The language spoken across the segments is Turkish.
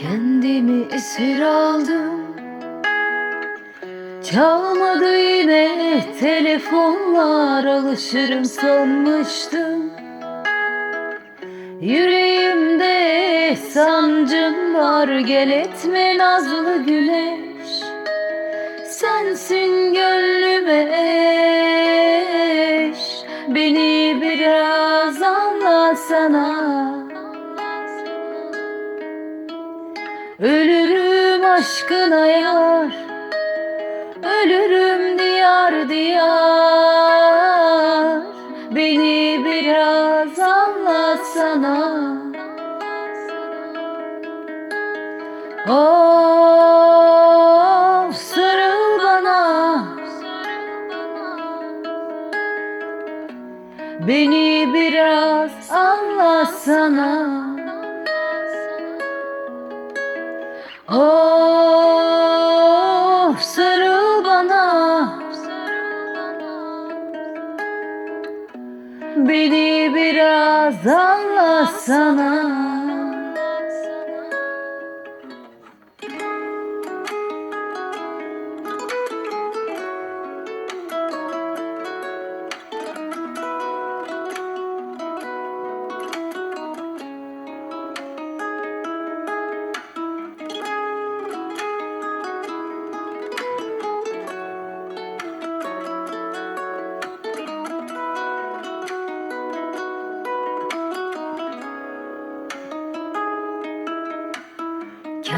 Kendimi esir aldım. Çalmadı yine telefonlar alışırım sanmıştım. Yüreğimde sancım var gel etme nazlı güneş. Sensin gönlüme Ölürüm aşkına yar Ölürüm diyar diyar. Beni biraz anlatsana. Of sarıl bana. Beni biraz anlatsana Of sarıl bana. Beni biraz anlatsana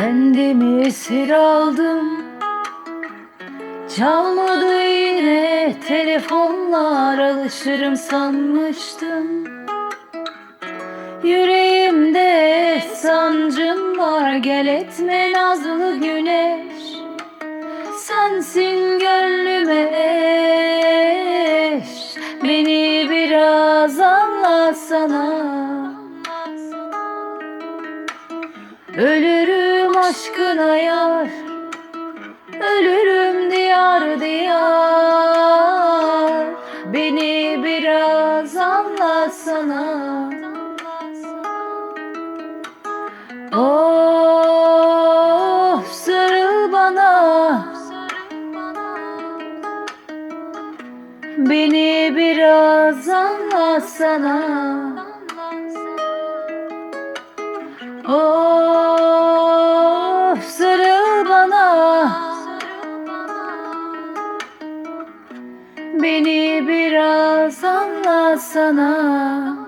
Kendimi esir aldım. Çalmadı yine telefonlar alışırım sanmıştım. Yüreğimde sancım var gel etme nazlı güneş. Sensin gönlüme eş Beni biraz anlatsana. Ölürüm aşkına yar Ölürüm diyar diyar. Beni biraz anlatsana. Of sarıl bana. Beni biraz anlatsana. Of Beni biraz anlatsana